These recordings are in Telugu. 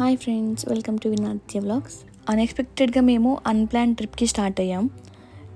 Hi friends welcome to Vinadya vlogs. అన్ఎక్స్పెక్టెడ్గా మేము అన్ప్లాన్ ట్రిప్కి స్టార్ట్ అయ్యాం.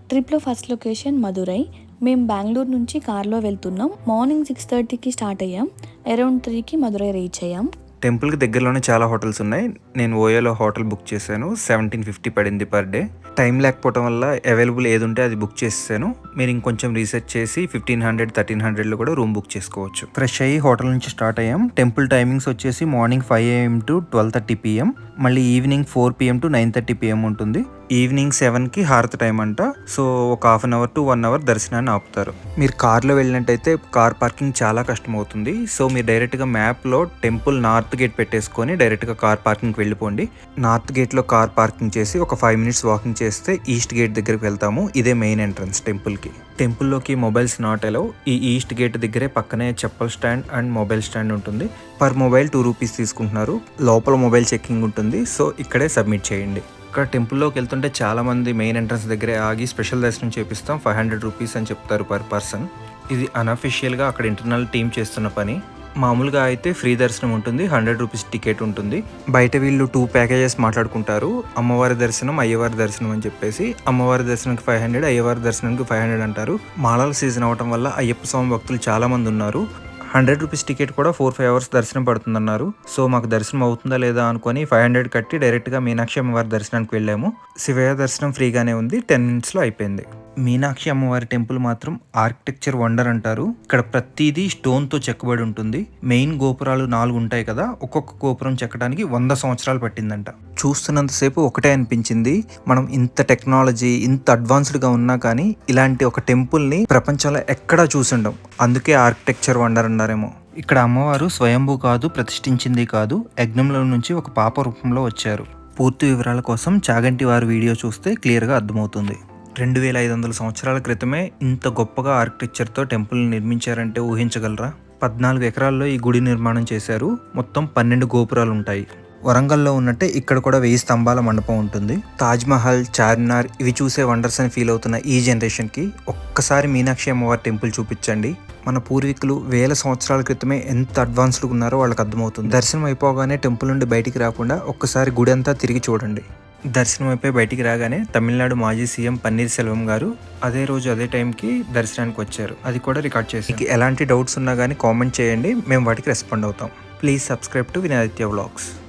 ట్రిప్లో ఫస్ట్ లొకేషన్ మధురై. మేము బెంగళూరు నుంచి కార్లో వెళ్తున్నాం. మార్నింగ్ సిక్స్ థర్టీకి స్టార్ట్ అయ్యాం. అరౌండ్ త్రీకి మధురై రీచ్ అయ్యాం. టెంపుల్కి దగ్గరలోనే చాలా హోటల్స్ ఉన్నాయి. నేను ఓయోలో హోటల్ బుక్ చేశాను. సెవెంటీన్ ఫిఫ్టీ పడింది పర్ డే. టైం లేకపోవడం వల్ల అవైలబుల్ ఏది ఉంటే అది బుక్ చేసాను మీరు ఇంకొంచెం రీసెర్చ్ చేసి ఫిఫ్టీన్ హండ్రెడ్ థర్టీన్ హండ్రెడ్లో కూడా రూమ్ బుక్ చేసుకోవచ్చు. ఫ్రెష్ అయ్యి హోటల్ నుంచి స్టార్ట్ అయ్యాం. టెంపుల్ టైమింగ్స్ వచ్చేసి morning five AM to twelve thirty PM. మళ్ళీ evening four PM to nine thirty PM ఉంటుంది. ఈవినింగ్ సెవెన్కి హారతి టైం అంట. సో ఒక half an hour to one hour దర్శనాన్ని ఆపుతారు. మీరు కార్లో వెళ్ళినట్టయితే కార్ పార్కింగ్ చాలా కష్టం అవుతుంది సో మీరు డైరెక్ట్గా మ్యాప్లో టెంపుల్ నార్త్ గేట్ పెట్టేసుకొని డైరెక్ట్గా కార్ పార్కింగ్కి వెళ్ళిపోండి. నార్త్ గేట్లో కార్ పార్కింగ్ చేసి ఒక ఫైవ్ మినిట్స్ వాకింగ్ చేస్తే ఈస్ట్ గేట్ దగ్గరికి వెళ్తాము. ఇదే మెయిన్ ఎంట్రన్స్ టెంపుల్కి. టెంపుల్లోకి మొబైల్స్ నాట్ ఎలవ్ ఈ ఈస్ట్ గేట్ దగ్గరే పక్కనే chappal stand and mobile stand ఉంటుంది. పర్ మొబైల్ టూ రూపీస్ తీసుకుంటున్నారు. లోపల మొబైల్ చెక్కింగ్ ఉంటుంది. సో ఇక్కడే సబ్మిట్ చేయండి. ఇక్కడ టెంపుల్లోకి వెళ్తుంటే చాలామంది మెయిన్ ఎంట్రన్స్ దగ్గరే ఆగి స్పెషల్ దర్శనం చేపిస్తాం. ఫైవ్ హండ్రెడ్ రూపీస్ అని చెప్తారు పర్ పర్సన్. ఇది అన్అఫిషియల్గా అక్కడ ఇంటర్నల్ టీం చేస్తున్న పని. మామూలుగా అయితే ఫ్రీ దర్శనం ఉంటుంది. హండ్రెడ్ రూపీస్ టికెట్ ఉంటుంది. బయట వీళ్ళు టూ ప్యాకేజెస్ మాట్లాడుకుంటారు. అమ్మవారి దర్శనం అయ్యవారి దర్శనం అని చెప్పేసి అమ్మవారి దర్శనంకి ఫైవ్ హండ్రెడ్ అయ్యవారి దర్శనానికి ఫైవ్ హండ్రెడ్ అంటారు. మాలల సీజన్ అవటం వల్ల అయ్యప్ప స్వామి భక్తులు చాలా మంది ఉన్నారు. హండ్రెడ్ రూపీస్ టికెట్ కూడా ఫోర్ ఫైవ్ అవర్స్ దర్శనం పడుతుందన్నారు. సో మాకు దర్శనం అవుతుందా లేదా అనుకొని ఫైవ్ హండ్రెడ్ కట్టి డైరెక్ట్గా మీనాక్షి అమ్మవారి దర్శనానికి వెళ్ళాము. శివయ్య దర్శనం ఫ్రీగానే ఉంది. టెన్ మినిట్స్లో అయిపోయింది. మీనాక్షి అమ్మవారి టెంపుల్ మాత్రం ఆర్కిటెక్చర్ వండర్ అంటారు. ఇక్కడ ప్రతిదీ స్టోన్తో చెక్కబడి ఉంటుంది. మెయిన్ గోపురాలు నాలుగు ఉంటాయి కదా ఒక్కొక్క గోపురం చెక్కడానికి వంద సంవత్సరాలు పట్టిందంట. చూస్తున్నంతసేపు ఒకటే అనిపించింది. మనం ఇంత టెక్నాలజీ ఇంత అడ్వాన్స్డ్గా ఉన్నా కానీ ఇలాంటి ఒక టెంపుల్ని ప్రపంచంలో ఎక్కడా చూసిండం. అందుకే ఆర్కిటెక్చర్ వండర్ అన్నారేమో. ఇక్కడ అమ్మవారు స్వయంభూ కాదు ప్రతిష్ఠించింది కాదు. యజ్ఞంలో నుంచి ఒక పాప రూపంలో వచ్చారు. పూర్తి వివరాల కోసం చాగంటి వారి వీడియో చూస్తే క్లియర్గా అర్థమవుతుంది. రెండు వేల ఐదు వందల సంవత్సరాల క్రితమే ఇంత గొప్పగా ఆర్కిటెక్చర్తో టెంపుల్ని నిర్మించారంటే ఊహించగలరా? పద్నాలుగు ఎకరాల్లో ఈ గుడి నిర్మాణం చేశారు. మొత్తం పన్నెండు గోపురాలు ఉంటాయి వరంగల్లో ఉన్నట్టే ఇక్కడ కూడా వెయ్యి స్తంభాల మండపం ఉంటుంది. తాజ్మహల్ చార్మినార్ ఇవి చూసే వండర్స్ అని ఫీల్ అవుతున్న ఈ జనరేషన్కి ఒక్కసారి మీనాక్షి అమ్మవారి టెంపుల్ చూపించండి. మన పూర్వీకులు వేల సంవత్సరాల క్రితమే ఎంత అడ్వాన్స్డ్గా ఉన్నారో వాళ్ళకి అర్థమవుతుంది. దర్శనం అయిపోగానే టెంపుల్ నుండి బయటికి రాకుండా ఒక్కసారి గుడి అంతా తిరిగి చూడండి. దర్శనమైపోయి బయటికి రాగానే తమిళనాడు మాజీ సీఎం పన్నీర్ సెల్వం గారు అదే రోజు అదే టైంకి దర్శనానికి వచ్చారు. అది కూడా రికార్డ్ చేసి ఎలాంటి డౌట్స్ ఉన్నా కానీ కామెంట్ చేయండి. మేము వాటికి రెస్పాండ్ అవుతాం. Please subscribe to Vinaditya vlogs.